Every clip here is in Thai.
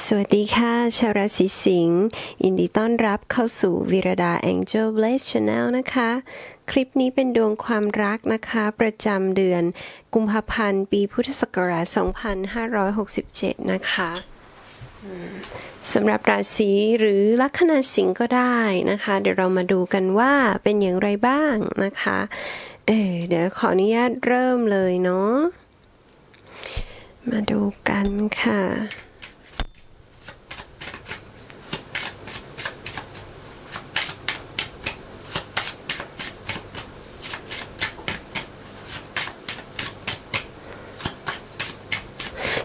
สวัสดีค่ะ ชาวราศีสิงห์ยินดีต้อนรับเข้าสู่วิรดา Angel Blaze Channel นะคะ คลิปนี้เป็นดวงความรักนะคะ ประจำเดือนกุมภาพันธ์ ปีพุทธศักราช 2567 นะคะอืมสำหรับราศีหรือลัคนาสิงห์ก็ได้นะคะ เดี๋ยวเรามาดูกันว่าเป็นอย่างไรบ้างนะคะเออเดี๋ยวขออนุญาตเริ่มเลยเนาะมาดูกันค่ะ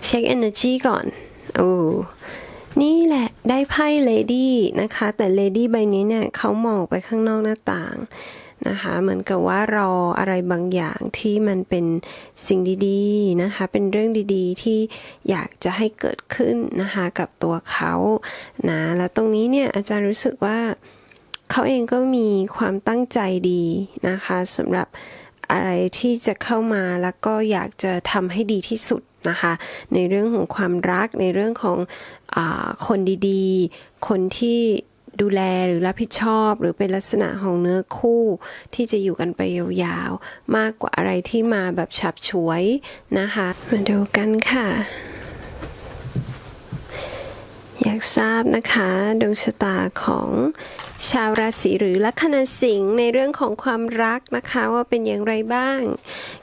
เช็ค energy ก่อนโอ้นี่แหละได้ไพ่ lady นะคะ แต่ lady ใบนี้เนี่ยเขามองไปข้างนอกหน้าต่างนะคะ เหมือนกับว่ารออะไรบางอย่างที่มันเป็นสิ่งดีๆนะคะ เป็นเรื่องดีๆที่อยากจะให้เกิดขึ้นนะคะกับตัวเขานะแล้วตรงนี้เนี่ยอาจารย์รู้สึกว่าเขาเองก็มีความตั้งใจดีนะคะสำหรับ อะไรที่จะเข้ามาแล้วก็อยากจะทำให้ดีที่สุดนะคะ ในเรื่องของความรักในเรื่องของอคนดีๆ คนที่ดูแลหรือรับผิดชอบ หรือเป็นลักษณะของเนื้อคู่ที่จะอยู่กันไปยาวๆ มากกว่าอะไรที่มาแบบฉับฉวยนะคะ มาดูกันค่ะ อยากทราบนะคะดวงชะตาของชาวราศีหรือลัคนาสิงห์ในเรื่องของความรักนะคะ ว่าเป็นอย่างไรบ้าง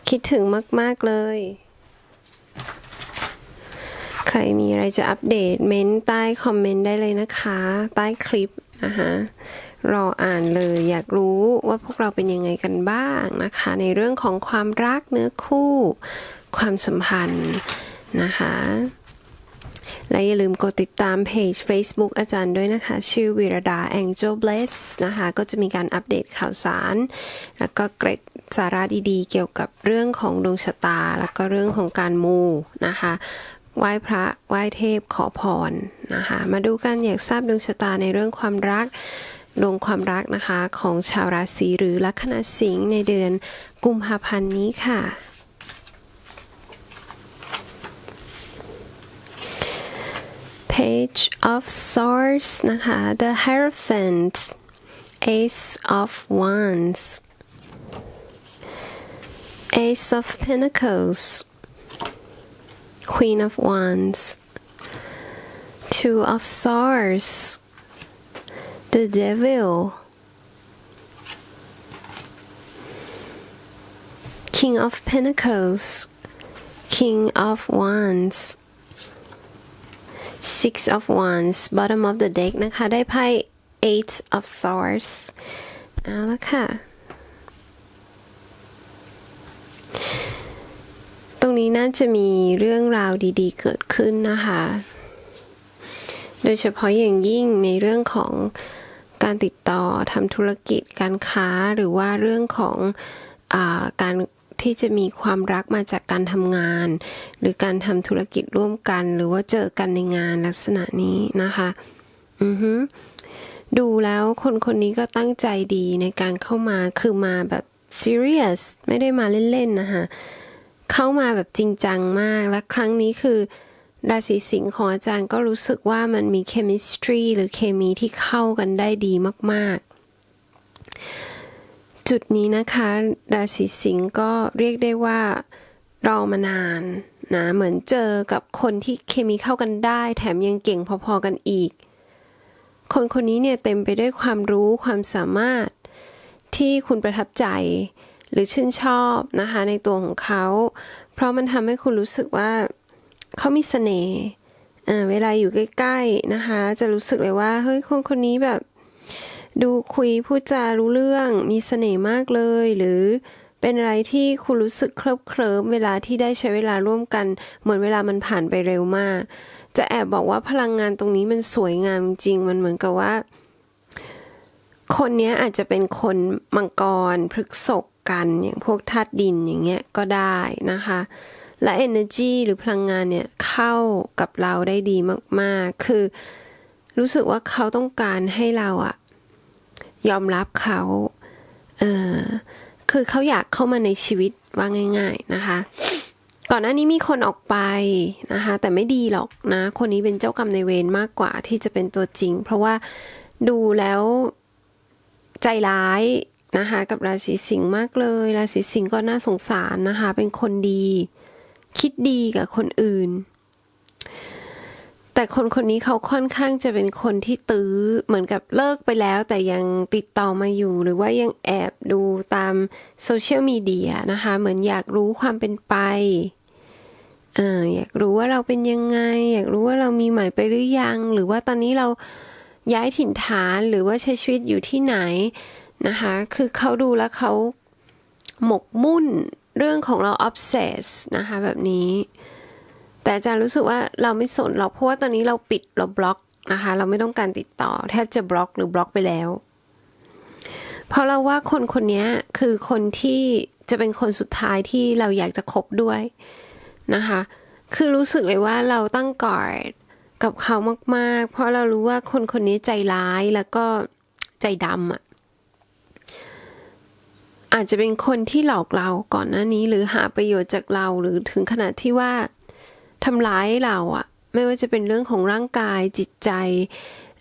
คิดถึงมาก ๆ เลย ใครมีอะไรจะอัปเดต เม้นใต้คอมเมนต์ได้เลยนะคะ ใต้คลิปนะคะรออ่านเลยอยากรู้ว่าพวกเราเป็นยังไงกันบ้างนะคะ ในเรื่องของความรักเนื้อคู่ ความสัมพันธ์นะคะ และอย่าลืมกดติดตามเพจ Facebook อาจารย์ด้วยนะคะ ชื่อวิรดา Angel Bless นะคะ ก็จะมีการอัปเดตข่าวสาร แล้วก็เกร็ดสาระดีๆ เกี่ยวกับเรื่องของดวงชะตา แล้วก็เรื่องของการมูนะคะไหว้พระไหว้เทพขอพรนะคะ มาดูกันอยากทราบดวงชะตาในเรื่องความรักดวงความรักนะคะของชาวราศีหรือลัคนาสิงห์ในเดือนกุมภาพันธ์นี้ค่ะ Page of Swords นะคะ The Hierophant Ace of Wands Ace of Pentacles Queen of Wands Two of Swords The Devil King of Pentacles King of Wands Six of Wands bottom of the deck นะคะ ได้ไพ่ Eight of Swords เอาละค่ะ ตรงนี้น่าจะมีเรื่องราวดีๆ เกิดขึ้นนะคะ โดยเฉพาะอย่างยิ่งในเรื่องของการติดต่อทำธุรกิจการค้าหรือว่าเรื่องของอการ ที่จะมีความรักมาจากการทำงาน หรือการทำธุรกิจร่วมกัน หรือว่าเจอกันในงานลักษณะนี้นะคะ อือฮึดูแล้วคนคนนี้ก็ตั้งใจดีในการเข้ามาคือมาแบบ serious ไม่ได้มาเล่น ๆ นะคะเข้ามาแบบจริงจังมาก และครั้งนี้คือ ราศีสิงห์ของอาจารย์ก็รู้สึกว่ามันมี chemistry หรือเคมีที่เข้ากันได้ดีมาก ๆ จุดนี้นะคะ ราศีสิงห์ก็เรียกได้ว่ารอมานานนะเหมือนเจอกับคนที่เคมีเข้ากันได้ แถมยังเก่งพอๆกันอีก คนคนนี้เนี่ยเต็มไปด้วยความรู้ความสามารถที่คุณประทับใจหรือชื่นชอบนะคะในตัวของเขา เพราะมันทำให้คุณรู้สึกว่าเขามีเสน่ห์เวลาอยู่ใกล้ๆนะคะ จะรู้สึกเลยว่าเฮ้ยคนคนนี้แบบ ดูคุยพูดจารู้เรื่องมีเสน่ห์มากเลย หรือเป็นอะไรที่คุณรู้สึกเคลิบเคลิ้มเวลาที่ได้ใช้เวลาร่วมกัน เหมือนเวลามันผ่านไปเร็วมาก จะแอบบอกว่าพลังงานตรงนี้มันสวยงามจริงมันเหมือนกับว่า คนนี้อาจจะเป็นคนมังกรพฤกษกกันอย่างพวกธาตุดินอย่างเงี้ยก็ได้นะคะ และ energy หรือพลังงานเนี่ยเข้ากับเราได้ดีมากๆ คือ รู้สึกว่าเขาต้องการให้เราอะ ยอมรับเขาเออคือเขาอยากเข้ามาในชีวิตว่าง่าย ๆนะคะ ก่อนหน้านี้มีคนออกไปนะคะ แต่ไม่ดีหรอกนะ คนนี้เป็นเจ้ากรรมในเวรมากกว่าที่จะเป็นตัวจริง เพราะว่าดูแล้วใจร้ายนะคะกับราศีสิงห์มากเลย ราศีสิงห์ก็น่าสงสารนะคะ เป็นคนดี คิดดีกับคนอื่น แต่คนคนนี้เขาค่อนข้างจะเป็นคนที่ตื้อเหมือนกับเลิกไปแล้ว แต่ยังติดต่อมาอยู่ หรือว่ายังแอบดูตามโซเชียลมีเดียนะคะ เหมือนอยากรู้ความเป็นไปอออยากรู้ว่าเราเป็นยังไง อยากรู้ว่าเรามีใหม่ไปหรือยัง หรือว่าตอนนี้เราย้ายถิ่นฐานหรือว่าใช้ชีวิตอยู่ที่ไหนนะคะ คือเขาดูแล้วเขาหมกมุ่นเรื่องของเรา obsess นะคะแบบนี้ แต่อาจารย์รู้สึกว่าเราไม่สนหรอกเพราะว่าตอนนี้เราปิดเราบล็อกนะคะ เราไม่ต้องการติดต่อ แทบจะบล็อกหรือบล็อกไปแล้ว เพราะเราว่าคนคนนี้คือคนที่จะเป็นคนสุดท้ายที่เราอยากจะคบด้วยนะคะ คือรู้สึกเลยว่าเราตั้งกอดกับเขามาก ๆ เพราะเรารู้ว่าคนคนนี้ใจร้ายแล้วก็ใจดำอะอาจจะเป็นคนที่หลอกเราก่อนหน้านี้หรือหาประโยชน์จากเราหรือถึงขนาดที่ว่า ทำร้ายเราอะไม่ว่าจะเป็นเรื่องของร่างกายจิตใจ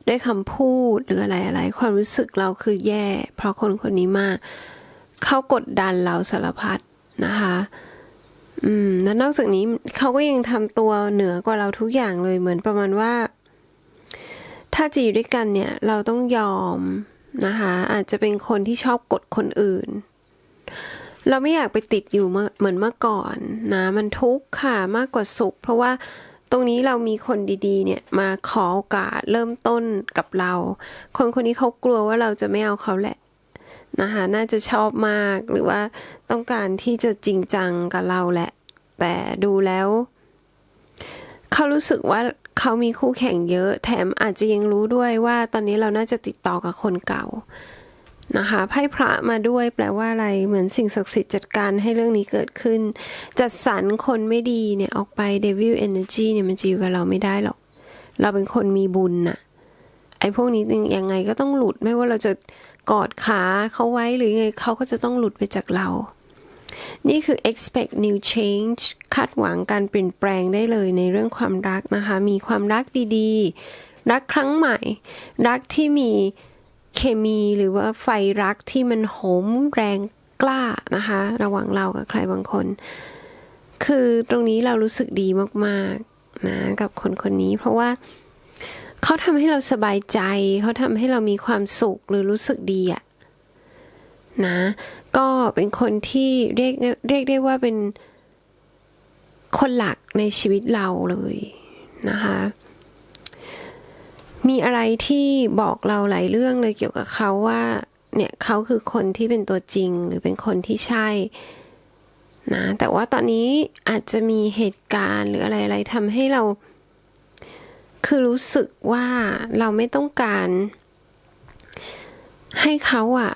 ด้วยคำพูดหรืออะไรอะไร ความรู้สึกเราคือแย่ เพราะคนคนนี้มาก เขากดดันเราสารพัดนะคะ อืมแล้วนอกจากนี้เขาก็ยังทำตัวเหนือกว่าเราทุกอย่างเลยเหมือนประมาณว่า ถ้าจะอยู่ด้วยกันเนี่ย เราต้องยอมนะคะ อาจจะเป็นคนที่ชอบกดคนอื่น เราไม่อยากไปติดอยู่เหมือนเมื่อก่อนนะมันทุกข์ค่ะมากกว่าสุข เพราะว่าตรงนี้เรามีคนดีๆ เนี่ยมาขอโอกาสเริ่มต้นกับเรา คนคนนี้เขากลัวว่าเราจะไม่เอาเขาแหละนะคะน่าจะชอบมากหรือว่าต้องการที่จะจริงจังกับเราแหละ แต่ดูแล้ว เขารู้สึกว่าเขามีคู่แข่งเยอะ แถมอาจจะยังรู้ด้วยว่า ตอนนี้เราน่าจะติดต่อกับคนเก่า นะคะไพ่พระมาด้วยแปลว่าอะไรเหมือนสิ่งศักดิ์สิทธิ์จัดการให้เรื่องนี้เกิดขึ้น จัดสรรคนไม่ดีเนี่ยออกไปเดวิลเอเนจีเนี่ยมันจะอยู่กับเราไม่ได้หรอก เราเป็นคนมีบุญน่ะไอ้พวกนี้ยังไงก็ต้องหลุดไม่ว่าเราจะกอดขาเขาไว้หรือยังไงเขาก็จะต้องหลุดไปจากเรา นี่คือ expect new change คาดหวังการเปลี่ยนแปลงได้เลยในเรื่องความรักนะคะ มีความรักดีๆ รักครั้งใหม่ รักที่มี เคมีหรือว่าไฟรักที่มันโหมแรงกล้านะคะ ระหว่างเรากับใครบางคน คือตรงนี้เรารู้สึกดีมากๆนะกับคนคนนี้ เพราะว่าเขาทำให้เราสบายใจ เขาทำให้เรามีความสุขหรือรู้สึกดีอะนะ ก็เป็นคนที่เรียกเรียกได้ว่าเป็นคนหลักในชีวิตเราเลยนะคะ มีอะไรที่บอกเราหลายเรื่องเลยเกี่ยวกับเขาว่า เนี่ยเขาคือคนที่เป็นตัวจริงหรือเป็นคนที่ใช่นะแต่ว่าตอนนี้อาจจะมีเหตุการณ์หรืออะไรอะไรทำให้เรา คือรู้สึกว่าเราไม่ต้องการ ให้เขาอะ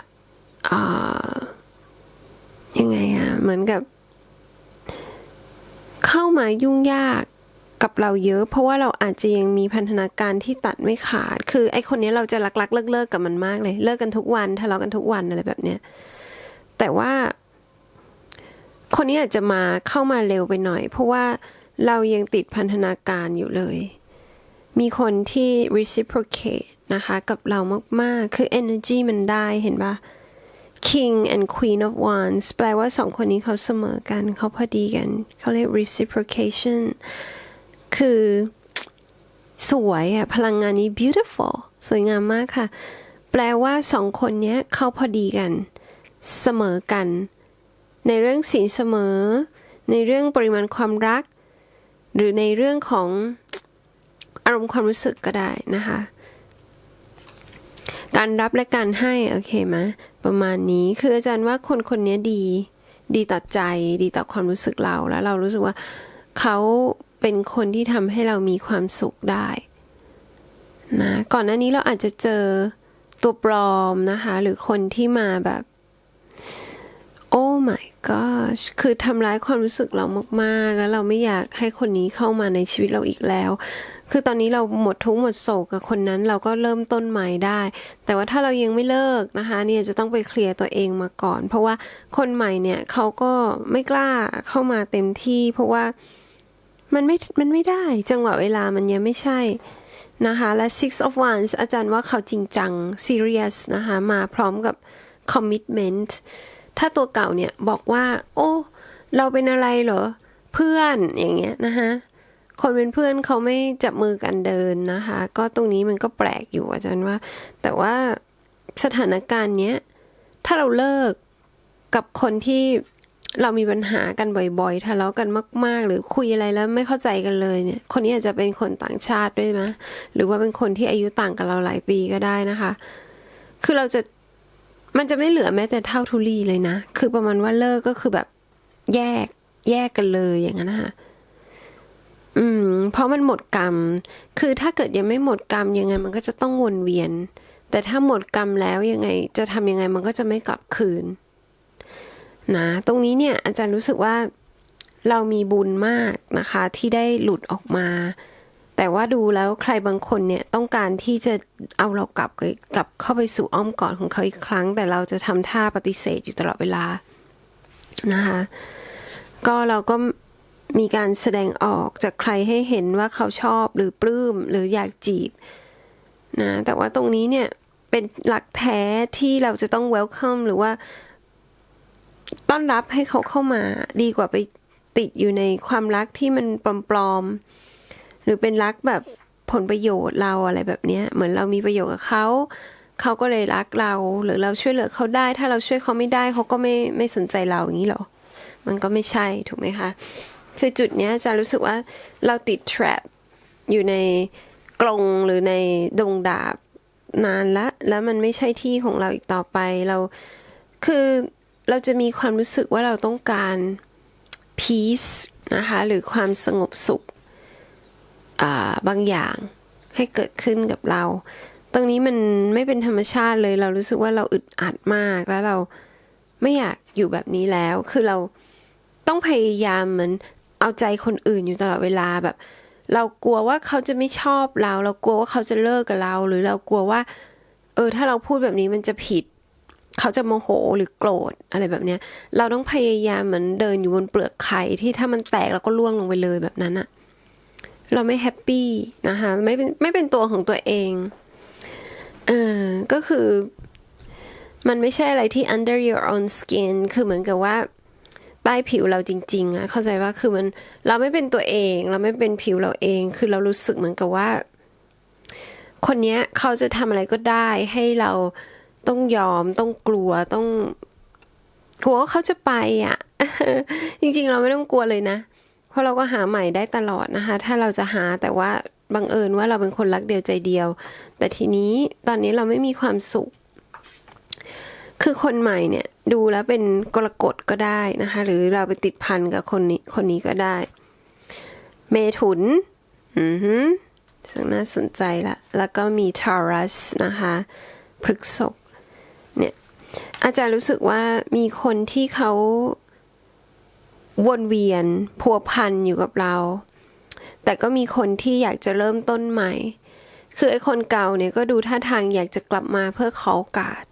อะยังไงอะเหมือนกับ เข้ามายุ่งยาก กับเราเยอะ เพราะว่าเราอาจจะยังมีพันธนาการที่ตัดไม่ขาด คือ ไอคนนี้เราจะรักๆเลิกเลิกกับมันมากเลย เลิกกันทุกวันทะเลาะกันทุกวันอะไรแบบเนี้ยแต่ว่า คนนี้อาจจะมาเข้ามาเร็วไปหน่อย เพราะว่าเรายังติดพันธนาการอยู่เลย มีคนที่ reciprocate นะคะ กับเรามากๆ คือ energy มันได้เห็นปะ King and Queen of Wands แปลว่าสองคนนี้เขาเสมอกัน เขาพอดีกัน เขาเรียก reciprocation คือ สวยอะพลังงานนี้ beautiful สวยงามมากค่ะ แปลว่าสองคนนี้เขาพอดีกัน เสมอกัน ในเรื่องสีเสมอ ในเรื่องปริมาณความรัก หรือในเรื่องของอารมณ์ความรู้สึกก็ได้นะคะ การรับและการให้ โอเคไหมประมาณนี้คืออาจารย์ว่าคนคนนี้ดี ดีต่อใจ ดีต่อความรู้สึกเราแล้วเรารู้สึกว่าเขา เป็นคนที่ทำให้เรามีความสุขได้นะก่อนหน้านี้เราอาจจะเจอตัวปลอมนะคะ หรือคนที่มาแบบโอ้ my gosh คือทำร้ายความรู้สึกเรามากๆ แล้วเราไม่อยากให้คนนี้เข้ามาในชีวิตเราอีกแล้ว คือตอนนี้เราหมดทุกข์หมดโศกกับคนนั้นเราก็เริ่มต้นใหม่ได้ แต่ว่าถ้าเรายังไม่เลิกนะคะ เนี่ยจะต้องไปเคลียร์ตัวเองมาก่อน เพราะว่าคนใหม่เนี่ยเขาก็ไม่กล้าเข้ามาเต็มที่ เพราะว่า มันไม่มันไม่ได้จังหวะเวลามันยังไม่ใช่นะคะและ six of wands อาจารย์ว่าเขาจริงจัง serious นะคะมาพร้อมกับ commitment ถ้าตัวเก่าเนี่ยบอกว่า โอ้ เราเป็นอะไรเหรอ เพื่อนอย่างเงี้ยนะคะคนเป็นเพื่อนเขาไม่จับมือกันเดินนะคะ ก็ตรงนี้มันก็แปลกอยู่อาจารย์ว่า แต่ว่าสถานการณ์เนี้ย ถ้าเราเลิกกับคนที่ เรามีปัญหากันบ่อยๆทะเลาะกันมาก ๆ หรือคุยอะไรแล้วไม่เข้าใจกันเลยเนี่ย คนนี้อาจจะเป็นคนต่างชาติด้วยนะหรือว่าเป็นคนที่อายุต่างกับเราหลายปีก็ได้นะคะ คือเราจะมันจะไม่เหลือแม้แต่เท่าทุลีเลยนะ คือประมาณว่าเลิกก็คือแบบแยกแยกกันเลยอย่างนั้นนะคะอืม เพราะมันหมดกรรม คือถ้าเกิดยังไม่หมดกรรมยังไง มันก็จะต้องวนเวียน แต่ถ้าหมดกรรมแล้วยังไง จะทำยังไงมันก็จะไม่กลับคืน นะ ตรงนี้เนี่ยอาจารย์รู้สึกว่าเรามีบุญมากนะคะที่ได้หลุดออกมา แต่ว่าดูแล้วใครบางคนเนี่ยต้องการที่จะเอาเรากลับกลับเข้าไปสู่อ้อมกอดของเขาอีกครั้ง แต่เราจะทำท่าปฏิเสธอยู่ตลอดเวลานะคะก็เราก็มีการแสดงออกจากใครให้เห็นว่าเขาชอบหรือปลื้มหรืออยากจีบนะแต่ว่าตรงนี้เนี่ยเป็นหลักแท้ที่เราจะต้อง welcome หรือว่า ต้อนรับให้เขาเข้ามาดีกว่าไปติดอยู่ในความรักที่มันปลอมๆหรือเป็นรักแบบผลประโยชน์เราอะไรแบบเนี้ยเหมือนเรามีประโยชน์กับเขาเขาก็เลยรักเรา หรือเราช่วยเหลือเขาได้ ถ้าเราช่วยเขาไม่ได้เขาก็ไม่ไม่สนใจเราอย่างนี้หรอ มันก็ไม่ใช่ถูกไหมคะ คือจุดเนี้ยจะรู้สึกว่าเราติด trap อยู่ในกรงหรือในดงดาบนานละ แล้วมันไม่ใช่ที่ของเราอีกต่อไปเราคือ เราจะมีความรู้สึกว่าเราต้องการ peace นะคะ หรือความสงบสุขาบางอย่างให้เกิดขึ้นกับเรา ตรงนี้มันไม่เป็นธรรมชาติเลย เรารู้สึกว่าเราอึดอัดมากแล้วเราไม่อยากอยู่แบบนี้แล้ว คือเราต้องพยายามเหมือนเอาใจคนอื่นอยู่ตลอดเวลาแบบ เรากลัวว่าเขาจะไม่ชอบเรา เรากลัวว่าเขาจะเลิกกับเรา หรือเรากลัวว่า เออ ถ้าเราพูดแบบนี้มันจะผิด เขาจะโมโหหรือโกรธอะไรแบบเนี้ย เราต้องพยายามเหมือนเดินอยู่บนเปลือกไข่ที่ถ้ามันแตกเราก็ล่วงลงไปเลยแบบนั้นอะเราไม่แฮปปี้นะคะไม่เป็นไม่เป็นตัวของตัวเองเออก็คือ มันไม่ใช่อะไรที่ under your own skin คือเหมือนกับว่าใต้ผิวเราจริงๆอะเข้าใจว่าคือมันเราไม่เป็นตัวเอง เราไม่เป็นผิวเราเอง คือเรารู้สึกเหมือนกับว่า คนเนี้ยเขาจะทำอะไรก็ได้ให้เรา ต้องยอมต้องกลัวต้องกลัวว่าเขาจะไปอะ จริงๆ เราไม่ต้องกลัวเลยนะ เพราะเราก็หาใหม่ได้ตลอดนะคะ ถ้าเราจะหาแต่ว่าบังเอิญว่าเราเป็นคนรักเดียวใจเดียว แต่ทีนี้ตอนนี้เราไม่มีความสุข คือคนใหม่เนี่ย ดูแล้วเป็นกรกฎก็ได้นะคะ หรือเราไปติดพันกับคนนี้คนนี้ก็ได้ เมถุน อือหือซึ่งน่าสนใจละ แล้วก็มีทารัสนะคะพฤกษก อาจารย์รู้สึกว่ามีคนที่เขาวนเวียนพัวพันอยู่กับเรา แต่ก็มีคนที่อยากจะเริ่มต้นใหม่ คือไอ้คนเก่าเนี่ยก็ดูท่าทางอยากจะกลับมาเพื่อขอโอกาส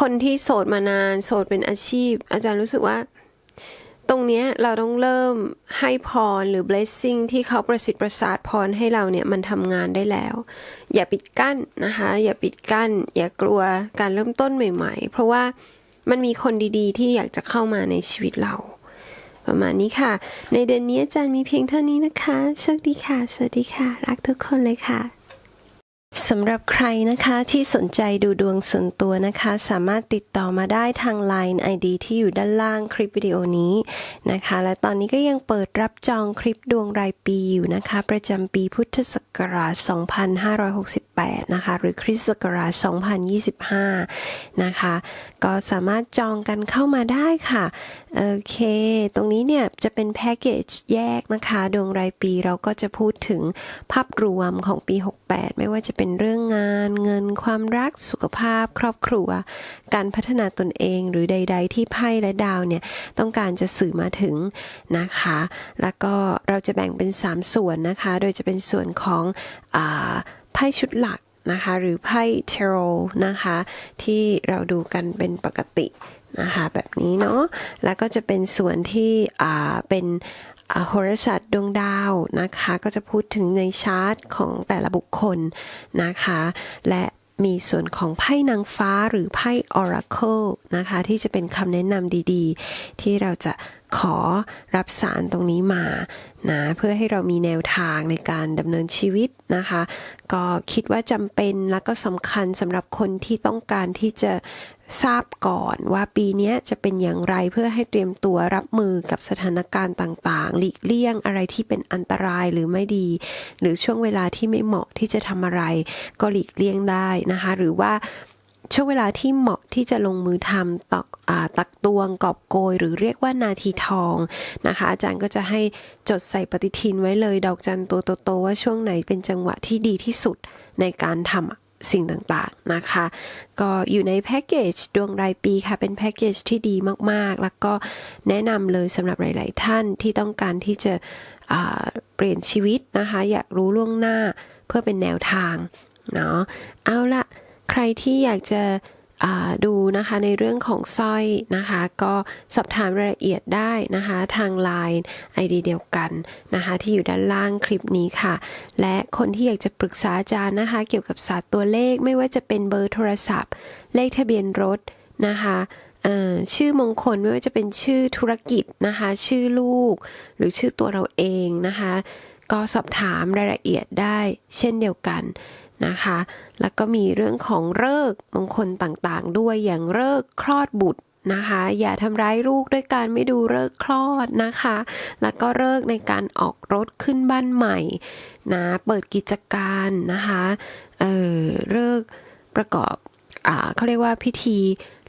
คนที่โสดมานาน โสดเป็นอาชีพ อาจารย์รู้สึกว่า ตรงเนี้ยเราต้องเริ่มให้พรหรือ blessing ที่เขาประสิทธิ์ประสาทพรให้เราเนี่ยมันทำงานได้แล้ว อย่าปิดกั้นนะคะ อย่าปิดกั้น อย่ากลัวการเริ่มต้นใหม่ ๆ เพราะว่ามันมีคนดีๆ ที่อยากจะเข้ามาในชีวิตเรา ประมาณนี้ค่ะ ในเดือนนี้อาจารย์มีเพียงเท่านี้นะคะโชคดีค่ะ สวัสดีค่ะ รักทุกคนเลยค่ะ สำหรับใครนะคะที่สนใจดูดวงส่วนตัวนะคะ สามารถติดต่อมาได้ทาง Line ID ที่อยู่ด้านล่างคลิปวิดีโอนี้นะคะ และตอนนี้ก็ยังเปิดรับจองคลิปดวงรายปีอยู่นะคะ ประจำปีพุทธศักราช 2568 นะคะ หรือคริสต์ศักราช 2025 นะคะ ก็สามารถจองกันเข้ามาได้ค่ะ โอเค ตรงนี้เนี่ยจะเป็นแพ็กเกจแยกนะคะ ดวงรายปีเราก็จะพูดถึงภาพรวมของปี 68 ไม่ว่าจะเป็นเรื่องงาน เงิน ความรัก สุขภาพ ครอบครัว การพัฒนาตนเองหรือใด ๆ ที่ไพ่และดาวเนี่ยต้องการจะสื่อมาถึงนะคะ แล้วก็เราจะแบ่งเป็น 3 ส่วนนะคะ โดยจะเป็นส่วนของอไพ่ชุดหลัก นะคะ หรือไพ่เทโรนะคะ ที่เราดูกันเป็นปกตินะคะแบบนี้เนาะแล้วก็จะเป็นส่วนที่อ่าเป็นอโหราศาสตร์ดวงดาวนะคะก็จะพูดถึงในชาร์ตของแต่ละบุคคลนะคะ และมีส่วนของไพ่นางฟ้าหรือไพ่ Oracle นะคะ ที่จะเป็นคำแนะนำดีๆ ที่เราจะ ขอรับสารตรงนี้มานะเพื่อให้เรามีแนวทางในการดำเนินชีวิตนะคะ ก็คิดว่าจำเป็นและก็สำคัญสำหรับคนที่ต้องการที่จะทราบก่อนว่าปีนี้จะเป็นอย่างไรเพื่อให้เตรียมตัวรับมือกับสถานการณ์ต่างๆ หลีกเลี่ยงอะไรที่เป็นอันตรายหรือไม่ดี หรือช่วงเวลาที่ไม่เหมาะที่จะทำอะไร ก็หลีกเลี่ยงได้นะคะ หรือว่า ช่วงเวลาที่เหมาะที่จะลงมือทำตักตักตวงกอบโกย หรือเรียกว่านาทีทองนะคะ อาจารย์ก็จะให้จดใส่ปฏิทินไว้เลยดอกจันตัวโตๆว่าช่วงไหนเป็นจังหวะที่ดีที่สุดในการทำสิ่งต่างๆนะคะ ก็อยู่ในแพ็กเกจดวงรายปีค่ะ เป็นแพ็กเกจที่ดีมากๆ แล้วก็แนะนำเลยสำหรับหลาย ๆ ท่านที่ต้องการที่จะเปลี่ยนชีวิตนะคะ อยากรู้ล่วงหน้าเพื่อเป็นแนวทางเนาะเอาละ ใครที่อยากจะดูนะคะในเรื่องของสร้อยนะคะก็สอบถามรายละเอียดได้นะคะทาง Line ID เดียวกันนะคะที่อยู่ด้านล่างคลิปนี้ค่ะ และคนที่อยากจะปรึกษาอาจารย์นะคะเกี่ยวกับศาสตร์ตัวเลขไม่ว่าจะเป็นเบอร์โทรศัพท์ เลขทะเบียนรถนะคะชื่อมงคลไม่ว่าจะเป็นชื่อธุรกิจนะคะชื่อลูก หรือชื่อตัวเราเองนะคะก็สอบถามรายละเอียดได้เช่นเดียวกัน นะคะ แล้วก็มีเรื่องของเลิกมงคลต่างๆ ด้วยอย่างเลิกคลอดบุตรนะคะ อย่าทำร้ายลูกด้วยการไม่ดูเลิกคลอดนะคะ แล้วก็เลิกในการออกรถขึ้นบ้านใหม่นะเปิดกิจการนะคะเออเลิกประกอบอ่าเขาเรียกว่าพิธี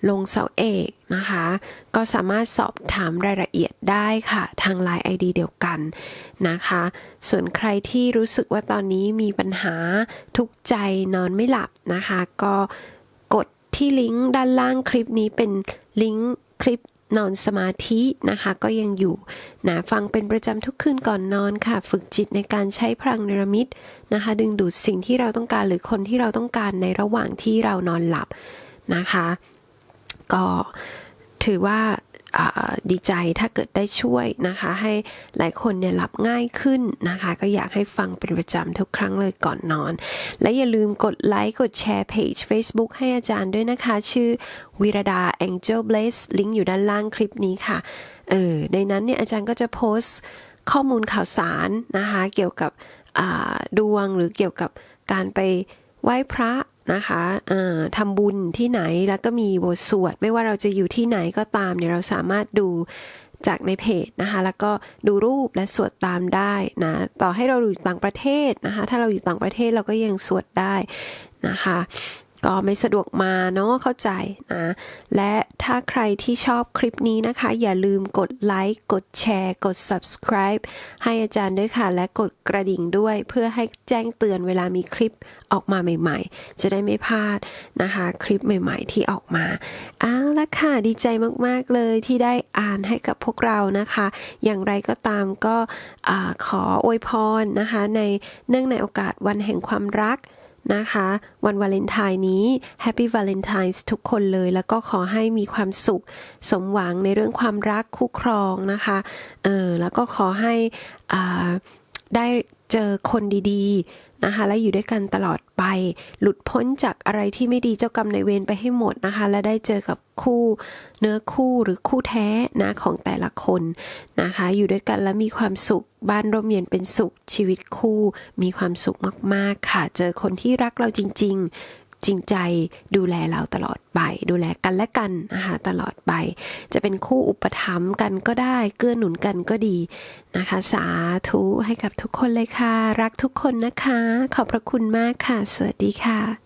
ลงเสาเอกนะคะ ก็สามารถสอบถามรายละเอียดได้ค่ะ ทาง Line ID เดียวกันนะคะ ส่วนใครที่รู้สึกว่าตอนนี้มีปัญหาทุกใจนอนไม่หลับนะคะ ก็กดที่ลิงก์ด้านล่างคลิปนี้เป็นลิงก์คลิปนอนสมาธินะคะก็ยังอยู่นะฟังเป็นประจำทุกคืนก่อนนอนค่ะ ฝึกจิตในการใช้พลังเนรมิตนะคะ ดึงดูดสิ่งที่เราต้องการหรือคนที่เราต้องการในระหว่างที่เรานอนหลับนะคะ ก็ถือว่าดีใจถ้าเกิดได้ช่วยนะคะ ให้หลายคนเนี่ยหลับง่ายขึ้นนะคะ ก็อยากให้ฟังเป็นประจำทุกครั้งเลยก่อนนอน และอย่าลืมกดไลค์กดแชร์เพจ Facebook ให้อาจารย์ด้วยนะคะ ชื่อวิรดา Angel Bliss ลิงก์อยู่ด้านล่างคลิปนี้ค่ะเออในนั้นเนี่ยอาจารย์ก็จะโพสต์ข้อมูลข่าวสารนะคะ เกี่ยวกับดวงหรือเกี่ยวกับการไปไหว้พระ นะคะทำบุญที่ไหนแล้วก็มีบทสวด ไม่ว่าเราจะอยู่ที่ไหนก็ตามเนี่ยเราสามารถดูจากในเพจนะคะ แล้วก็ดูรูปและสวดตามได้นะ ต่อให้เราอยู่ต่างประเทศนะคะ ถ้าเราอยู่ต่างประเทศเราก็ยังสวดได้นะคะ ก็ไม่สะดวกมาเนาะเข้าใจนะและถ้าใครที่ชอบคลิปนี้นะคะ อย่าลืมกดไลค์กดแชร์ กด subscribe ให้อาจารย์ด้วยค่ะ และกดกระดิ่งด้วย เพื่อให้แจ้งเตือนเวลามีคลิปออกมาใหม่ๆ จะได้ไม่พลาดนะคะ คลิปใหม่ๆ ที่ออกมาเอาละค่ะดีใจมากๆเลยที่ได้อ่านให้กับพวกเรานะคะ อย่างไรก็ตามก็อขออวยพรนะคะ ในเนื่องในโอกาสวันแห่งความรัก นะคะ วันวาเลนไทน์นี้ Happy Valentine's ทุกคนเลย แล้วก็ขอให้มีความสุขสมหวังในเรื่องความรักคู่ครองนะคะ เออแล้วก็ขอให้อ่า ได้เจอคนดีๆนะคะ และอยู่ด้วยกันตลอดไป หลุดพ้นจากอะไรที่ไม่ดีเจ้ากรรมในเวรไปให้หมดนะคะ และได้เจอกับคู่เนื้อคู่หรือคู่แท้นะของแต่ละคนนะคะ อยู่ด้วยกันแล้วมีความสุขบ้านร่มเย็นเป็นสุขชีวิตคู่ มีความสุขมากๆค่ะ เจอคนที่รักเราจริง ๆ จริงใจดูแลเราตลอดไป ดูแลกันและกันนะคะตลอดไป จะเป็นคู่อุปถัมภ์กันก็ได้ เกื้อหนุนกันก็ดีนะคะ สาธุให้กับทุกคนเลยค่ะ รักทุกคนนะคะ ขอบพระคุณมากค่ะ สวัสดีค่ะ